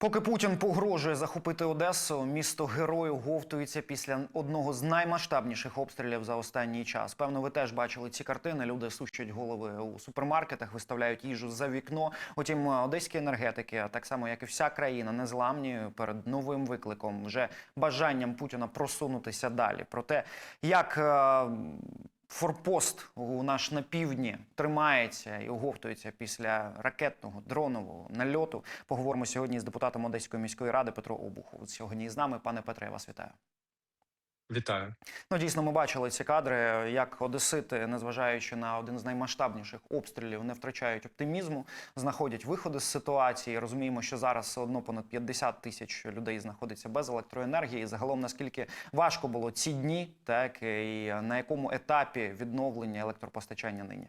Поки Путін погрожує захопити Одесу, місто герою говтується після одного з наймасштабніших обстрілів за останній час. Певно, ви теж бачили ці картини. Люди сущать голови у супермаркетах, виставляють їжу за вікно. Утім, одеські енергетики, так само як і вся країна, незламні перед новим викликом, вже бажанням Путіна просунутися далі. Про те, як е, Форпост у наш на півдні тримається і оговтується після ракетного дронового нальоту. Поговоримо сьогодні з депутатом Одеської міської ради Петро Обухов. Сьогодні з нами, пане Петре, я вас вітаю. Вітаю. Ну, дійсно, ми бачили ці кадри, як одесити, незважаючи на один з наймасштабніших обстрілів, не втрачають оптимізму, знаходять виходи з ситуації. Розуміємо, що зараз все одно понад 50 тисяч людей знаходиться без електроенергії. Загалом наскільки важко було ці дні, так і на якому етапі відновлення електропостачання нині.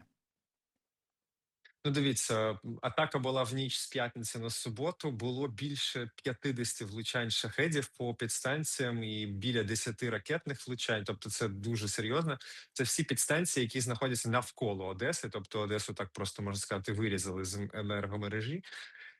Ну, дивіться, атака була в ніч з п'ятниці на суботу. Було більше 50 влучань шахедів по підстанціям і біля 10 ракетних влучань. Тобто, це дуже серйозно. Це всі підстанції, які знаходяться навколо Одеси. Тобто, Одесу так просто можна сказати, вирізали з енергомережі.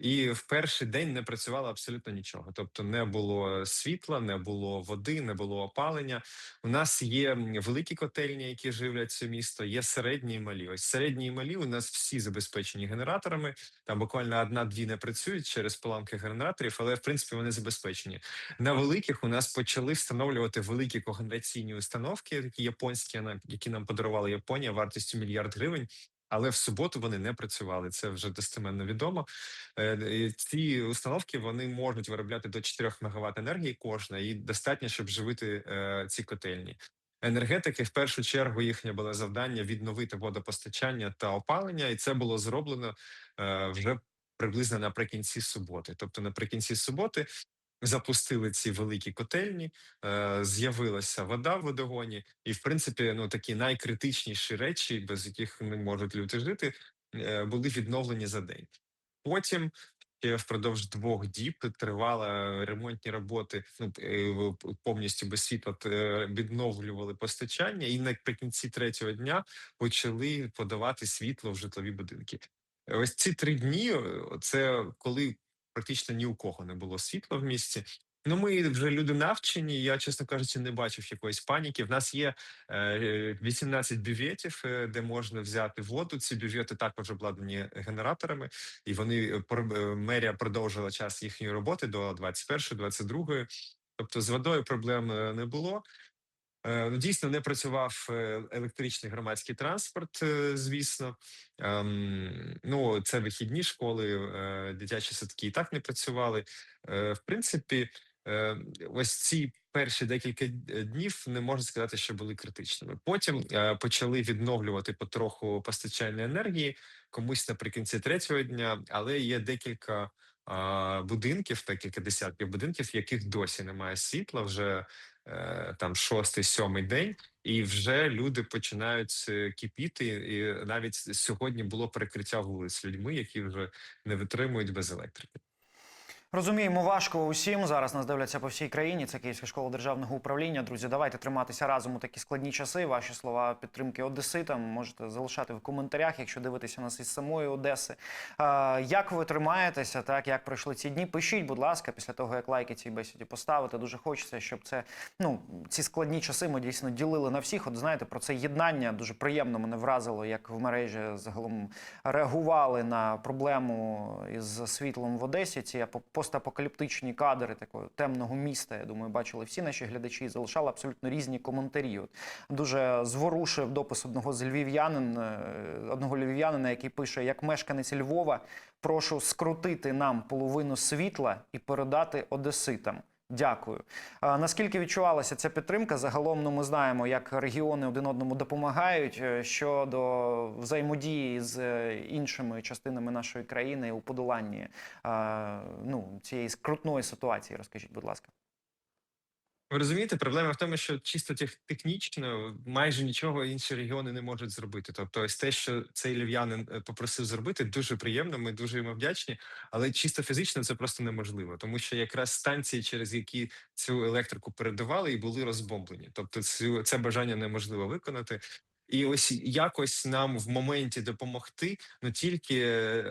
І в перший день не працювало абсолютно нічого. Тобто, не було світла, не було води, не було опалення. У нас є великі котельні, які живлять це місто. Є середні і малі. Ось середні і малі у нас всі забезпечені генераторами. Там буквально одна-дві не працюють через поламки генераторів, але в принципі вони забезпечені. На великих у нас почали встановлювати великі когенераційні установки, такі японські, які нам подарувала Японія вартістю мільярд гривень. Але в суботу вони не працювали. Це вже достеменно відомо. Е, ці установки вони можуть виробляти до 4 МВт енергії кожна, і достатньо, щоб живити е, ці котельні. Енергетики в першу чергу їхнє було завдання відновити водопостачання та опалення, і це було зроблено е, вже приблизно наприкінці суботи. Тобто, наприкінці суботи запустили ці великі котельні, е, з'явилася вода в водогоні, і в принципі, ну такі найкритичніші речі, без яких не можуть люди жити, е, були відновлені за день. Потім ще впродовж двох діб тривали ремонтні роботи. Ну е, повністю без світла е, відновлювали постачання, і наприкінці третього дня почали подавати світло в житлові будинки. Ось ці три дні. Це коли практично ні у кого не було світла в місті. Ну, ми вже люди навчені. Я, чесно кажучи, не бачив якоїсь паніки. В нас є е, 18 бюветів, е, де можна взяти воду. Ці бювети також обладнані генераторами, і вони е, е, мерія продовжила час їхньої роботи до 21-22. Тобто з водою проблем не було. Ну, дійсно не працював електричний громадський транспорт, звісно. Ем, ну, це вихідні школи, дитячі садки і так не працювали. В принципі, ось ці перші декілька днів не можна сказати, що були критичними. Потім почали відновлювати потроху постачання енергії комусь наприкінці третього дня, але є декілька. Будинків, декілька десятків будинків, в яких досі немає світла, вже Е, там шостий, сьомий день, і вже люди починають е, кипіти. І навіть сьогодні було перекриття вулиць людьми, які вже не витримують без електрики. Розуміємо, важко усім. Зараз нас дивляться по всій країні. Це Київська школа державного управління. Друзі, давайте триматися разом у такі складні часи. Ваші слова підтримки Одеситам можете залишати в коментарях, якщо дивитеся нас із самої Одеси. Як ви тримаєтеся? Так як пройшли ці дні? Пишіть, будь ласка, після того як лайки цій бесіді поставити. Дуже хочеться, щоб це ну ці складні часи ми дійсно ділили на всіх. От знаєте, про це єднання дуже приємно мене вразило, як в мережі загалом реагували на проблему із світлом в Одесі. Ці постапокаліптичні кадри такого темного міста. Я думаю, бачили всі наші глядачі і залишали абсолютно різні коментарі. От Дуже зворушив допис одного з львів'янин, е, одного львів'янина, який пише: як мешканець Львова, прошу скрутити нам половину світла і передати одеситам. Дякую. Наскільки відчувалася ця підтримка? Загалом ну, ми знаємо, як регіони один одному допомагають е, щодо взаємодії з е, іншими частинами нашої країни у подоланні ну, цієї скрутної ситуації. Розкажіть, будь ласка. Ви розумієте, проблема в тому, що чисто технічно майже нічого інші регіони не можуть зробити. Тобто, ось те, що цей львів'янин е, попросив зробити, дуже приємно. Ми дуже йому вдячні, але чисто фізично це просто неможливо, тому що якраз станції, через які цю електрику передавали, і були розбомблені. Тобто, цю це бажання неможливо виконати. І ось якось нам в моменті допомогти ну тільки е,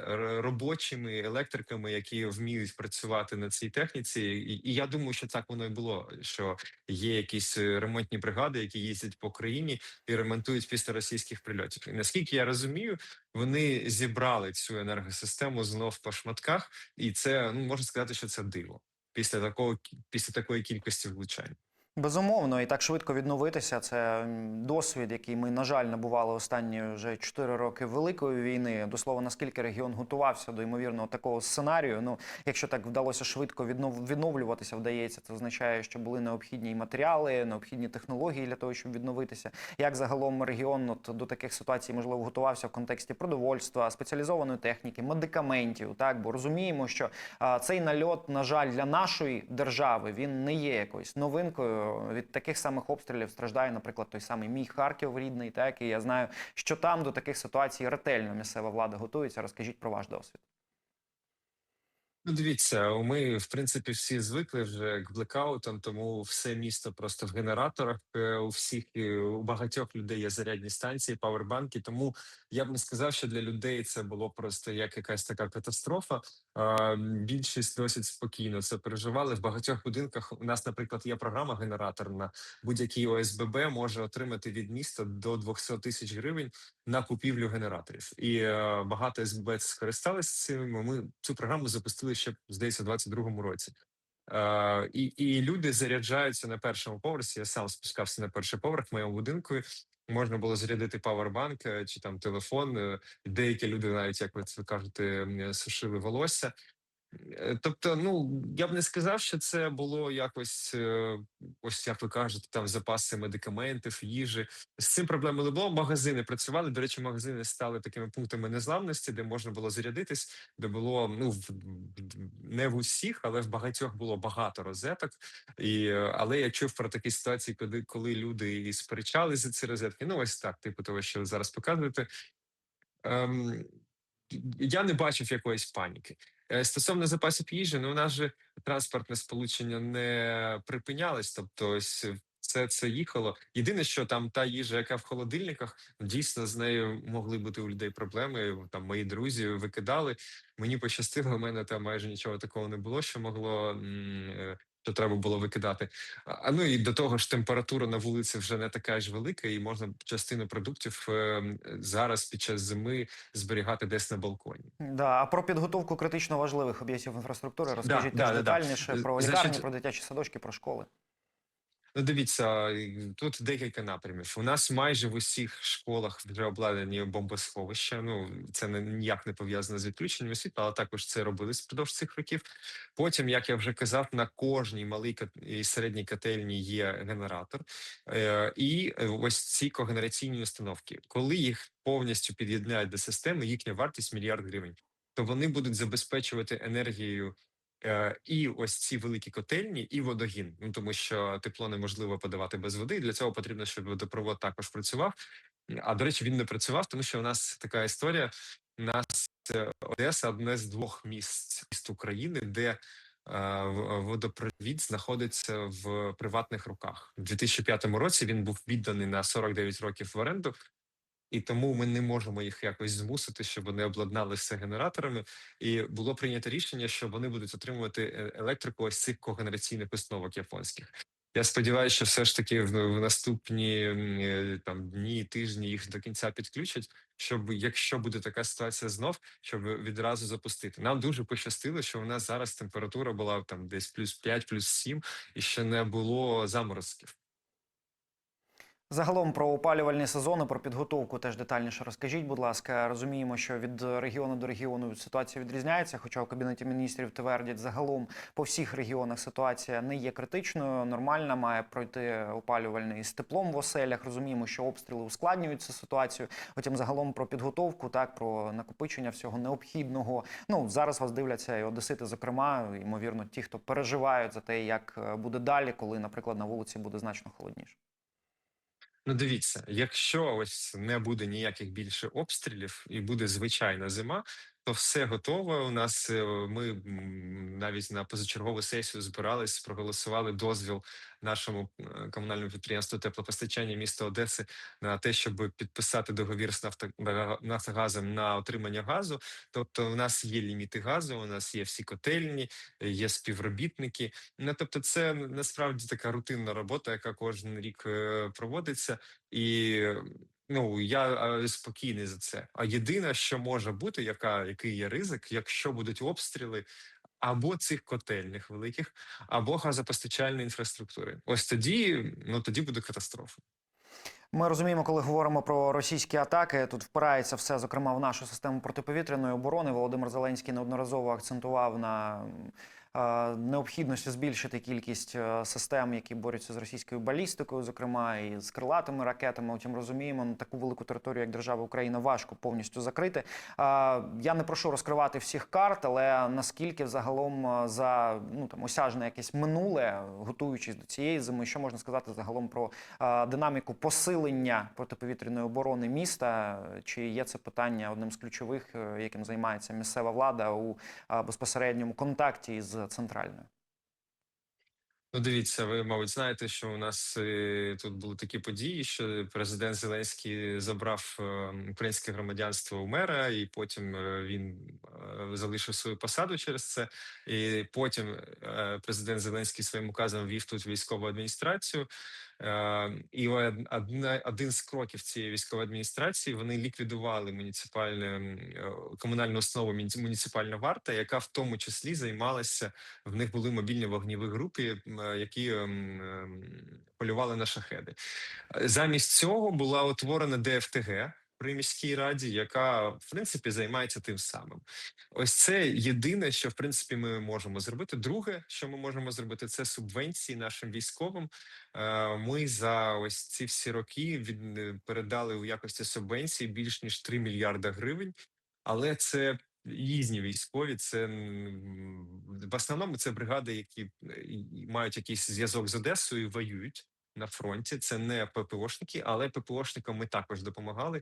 робочими електриками, які вміють працювати на цій техніці. І, і я думаю, що так воно і було. Що є якісь ремонтні бригади, які їздять по країні і ремонтують після російських прильотів. І наскільки я розумію, вони зібрали цю енергосистему знов по шматках, і це ну можна сказати, що це диво після такого після такої кількості влучань. Безумовно, і так швидко відновитися. Це досвід, який ми, на жаль, набували останні вже 4 роки великої війни. До слова, наскільки регіон готувався до ймовірного такого сценарію. Ну, якщо так вдалося швидко віднов... відновлюватися, вдається, це означає, що були необхідні і матеріали, необхідні технології для того, щоб відновитися. Як загалом регіон от, до таких ситуацій можливо готувався в контексті продовольства, спеціалізованої техніки, медикаментів. Так, бо розуміємо, що а, цей нальот, на жаль, для нашої держави він не є якоюсь новинкою. Від таких самих обстрілів страждає, наприклад, той самий мій Харків рідний. Так і я знаю, що там до таких ситуацій ретельно місцева влада готується. Розкажіть про ваш досвід. Ну, дивіться, ми в принципі всі звикли вже к блекаутам, тому все місто просто в генераторах. Е, У всіх у багатьох людей є зарядні станції, павербанки. Тому я б не сказав, що для людей це було просто як якась така катастрофа. Більшість досить спокійно це переживали. В багатьох будинках у нас, наприклад, є програма генераторна. Будь-який ОСББ може отримати від міста до 200 тисяч гривень на купівлю генераторів. І е, багато СББ скористалися цим. Ми цю програму запустили ще здається, у 22-му році. Е, і, і люди заряджаються на першому поверсі. Я сам спускався на перший поверх в моєму будинку. Можна було зарядити павербанк е, чи там телефон. Е, Деякі люди, навіть як ви це кажете, сушили волосся. Е, Тобто, ну я б не сказав, що це було якось, е, ось як ви кажете, там запаси медикаментів, їжі. З цим проблем не було. Магазини працювали. До речі, магазини стали такими пунктами незламності, де можна було зарядитись, де було ну в не в усіх, але в багатьох було багато розеток. І е, але я чув про такі ситуації, коли коли люди і сперечались за ці розетки. Ну ось так, типу того, що ви зараз показуєте. Ем, я не бачив якоїсь паніки. Е, Стосовно запасів їжі, ну у нас же транспортне сполучення не припинялось, тобто ось все це їхало. Єдине, що там та їжа, яка в холодильниках, дійсно з нею могли бути у людей проблеми. Там мої друзі викидали. Мені пощастило, у мене там майже нічого такого не було, що могло. Що треба було викидати, а ну і до того ж, температура на вулиці вже не така ж велика, і можна частину продуктів е, зараз під час зими зберігати десь на балконі. Да, а про підготовку критично важливих об'єктів інфраструктури розкажіть да, да, да. детальніше про Значить- лікарні, про дитячі садочки, про школи. Ну, дивіться, тут декілька напрямів. У нас майже в усіх школах вже обладнані бомбосховища. Ну це не ніяк не пов'язано з відключенням світла, але також це робили впродовж цих років. Потім, як я вже казав, на кожній малій і середній котельні є генератор, е, і ось ці когенераційні установки, коли їх повністю під'єднають до системи, їхня вартість мільярд гривень. То вони будуть забезпечувати енергією і ось ці великі котельні, і водогін. Ну тому що тепло неможливо подавати без води. і Для цього потрібно, щоб водопровод також працював. А до речі, він не працював, тому що у нас така історія. У нас е, Одеса одне з двох міст міст України, де е, водопровід знаходиться в приватних руках. У 2005 році він був відданий на 49 років в оренду. І тому ми не можемо їх якось змусити, щоб вони обладнали все генераторами. І було прийнято рішення, що вони будуть отримувати е, електрику ось цих когенераційних установок японських. Я сподіваюся, що все ж таки в, в наступні е, там дні, тижні їх до кінця підключать, щоб якщо буде така ситуація знов, щоб відразу запустити. Нам дуже пощастило, що у нас зараз температура була там десь плюс 5, плюс 7, і ще не було заморозків. Загалом про опалювальні сезони, про підготовку теж детальніше розкажіть, будь ласка. Розуміємо, що від регіону до регіону ситуація відрізняється. Хоча у кабінеті міністрів твердять, загалом по всіх регіонах ситуація не є критичною. Нормальна має пройти опалювальний з теплом в оселях. Розуміємо, що обстріли ускладнюють цю ситуацію. Потім загалом про підготовку, так про накопичення всього необхідного. Ну зараз вас дивляться і одесити, зокрема, ймовірно, ті, хто переживають за те, як е, буде далі, коли, наприклад, на вулиці буде значно холодніше. Ну, дивіться, якщо ось не буде ніяких більше обстрілів і буде звичайна зима, то все готово. У нас е, ми навіть на позачергову сесію збирались, проголосували дозвіл нашому е, комунальному підприємству теплопостачання міста Одеси на те, щоб підписати договір з «Нафто- Нафтогазом на отримання газу. Тобто, у нас є ліміти газу, у нас є всі котельні, є співробітники. Ну тобто, це насправді така рутинна робота, яка кожен рік е, проводиться, і ну я е, спокійний за це. А єдине, що може бути, яка який є ризик, якщо будуть обстріли. Або цих котельних великих, або газопостачальної інфраструктури. Ось тоді, ну тоді буде катастрофа. Ми розуміємо, коли говоримо про російські атаки, тут впирається все, зокрема, в нашу систему протиповітряної оборони. Володимир Зеленський неодноразово акцентував на необхідності збільшити кількість е, систем, які борються з російською балістикою, зокрема і з крилатими ракетами. Утім, розуміємо, на таку велику територію, як держава Україна, важко повністю закрити. Я не прошу розкривати всіх карт, але наскільки взагалом е, за ну там осяжне якесь минуле, готуючись до цієї зими, що можна сказати загалом про е, динаміку посилення протиповітряної оборони міста? Чи є це питання одним з ключових, яким займається місцева влада у безпосередньому контакті з центральною? Ну, дивіться, ви, мабуть, знаєте, що у нас е, тут були такі події, що президент Зеленський забрав е, українське громадянство у мера, і потім е, він е, залишив свою посаду через це. І потім президент Зеленський своїм указом ввів тут військову адміністрацію. Е, І один з кроків цієї військової адміністрації вони ліквідували муніципальне комунальну основу муніципальна варта, яка в тому числі займалася в них були мобільні вогніві групи, які ем, ем, полювали на шахеди. Е, Замість цього була утворена ДФТГ при міській раді, яка в принципі займається тим самим. Ось це єдине, що в принципі ми можемо зробити. Друге, що ми можемо зробити, це субвенції нашим військовим. Е, Ми за ось ці всі роки від е, передали у якості субвенцій більш ніж 3 мільярда гривень, але це різні військові. Це в основному це бригади, які е, мають якийсь зв'язок з Одесою і воюють на фронті. Це не ППОшники, але ППОшникам ми також допомагали.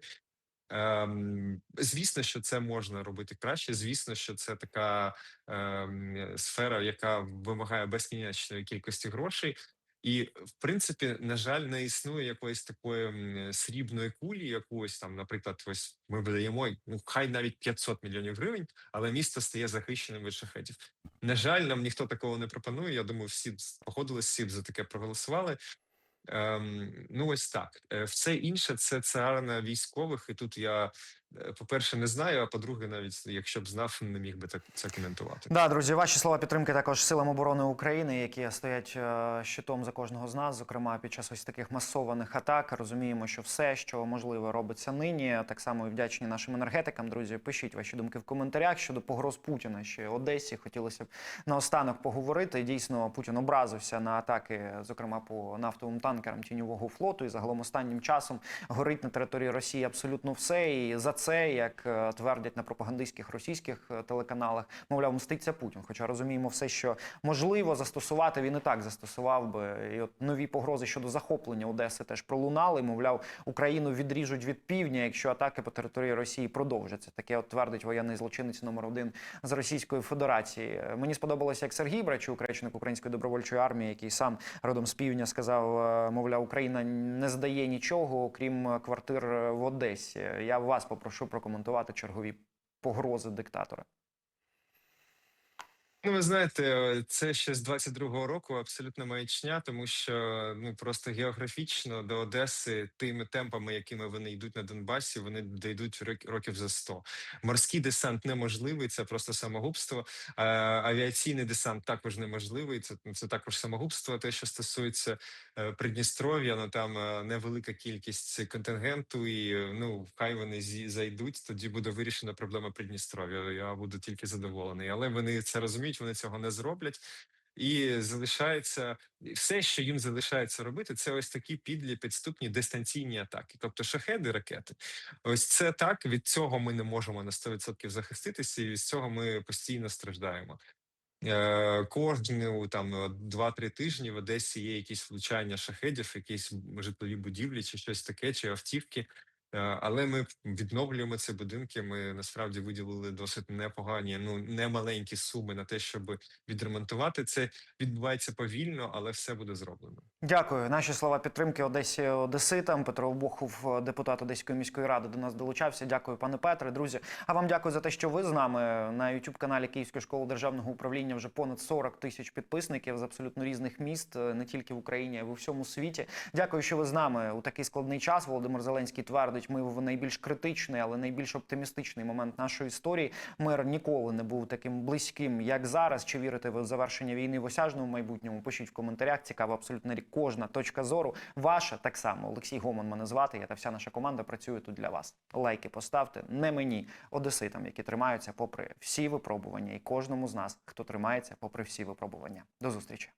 Ем, звісно, що це можна робити краще. Звісно, що це така ем, сфера, яка вимагає безкінечної кількості грошей. І в принципі, на жаль, не існує якоїсь такої срібної кулі, якоїсь там, наприклад, ось ми видаємо ну хай навіть 500 мільйонів гривень, але місто стає захищеним від шахетів. На жаль, нам ніхто такого не пропонує. Я думаю, всі б погодились, всі б за таке проголосували. Ем, ну, ось так. Е, Все інше це царина військових, і тут я, е, по-перше, не знаю, а по-друге, навіть якщо б знав, не міг би так це коментувати. Да, друзі, ваші слова підтримки також силам оборони України, які стоять е, щитом за кожного з нас, зокрема під час ось таких масованих атак. Розуміємо, що все, що можливо, робиться нині. Так само і вдячні нашим енергетикам. Друзі, пишіть ваші думки в коментарях щодо погроз Путіна ще Одесі. Хотілося б наостанок поговорити. Дійсно, Путін образився на атаки, зокрема по нафтовим танкерам тіньового флоту. І загалом останнім часом горить на території Росії абсолютно все. І за це, як е, твердять на пропагандистських російських е, телеканалах, мовляв, мститься Путін. Хоча розуміємо все, що можливо застосувати, він і так застосував би. І от нові погрози щодо захоплення Одеси теж пролунали. Мовляв, Україну відріжуть від півдня, якщо атаки по території Росії продовжаться. Таке от твердить воєнний злочинець номер один з Російської Федерації. Мені сподобалося, як Сергій Брачук, речник Української добровольчої армії, який сам родом з півдня сказав, е, мовляв, Україна не здає нічого, окрім квартир в Одесі. Я вас попрошу прокоментувати чергові погрози диктатора. Ну, ви знаєте, це ще з 22-го року абсолютно маячня, тому що ну просто географічно до Одеси тими темпами, якими вони йдуть на Донбасі, вони дійдуть рок- років за 100. Морський десант неможливий, це просто самогубство. А, авіаційний десант також неможливий. Це це також самогубство. Те, що стосується е, Придністров'я, ну там е, невелика кількість контингенту, і е, ну хай вони зайдуть. Тоді буде вирішена проблема Придністров'я. Я буду тільки задоволений, але вони це розуміють, вони цього не зроблять. І залишається все, що їм залишається робити, це ось такі підлі підступні дистанційні атаки, тобто шахеди, ракети. Ось це так. Від цього ми не можемо на 100% захиститися, і від цього ми постійно страждаємо. Е, Кожну там 2-3 тижні в Одесі є якісь влучання шахедів, якісь житлові будівлі, чи щось таке, чи автівки. Е, Але ми відновлюємо ці будинки. Ми насправді виділили досить непогані, ну немаленькі суми на те, щоб відремонтувати це. Відбувається повільно, але все буде зроблено. Дякую. Наші слова підтримки Одесі Одеситам. Петро Обухов, депутат Одеської міської ради, до нас долучався. Дякую, пане Петре. Друзі. А вам дякую за те, що ви з нами на youtube каналі Київської школи державного управління. Вже понад 40 тисяч підписників з абсолютно різних міст, е, не тільки в Україні, а й в усьому світі. Дякую, що ви з нами у такий складний час. Володимир Зеленський твердить, ми в найбільш критичний, але найбільш оптимістичний момент нашої історії. Мир ніколи не був таким близьким, як зараз. Чи вірите ви в завершення війни в осяжному майбутньому? Пишіть в коментарях. Цікаво абсолютно кожна точка зору. Ваша так само. Олексій Гомон мене звати. Я та вся наша команда працює тут для вас. Лайки поставте не мені, одеситам, які тримаються попри всі випробування, і кожному з нас, хто тримається попри всі випробування. До зустрічі.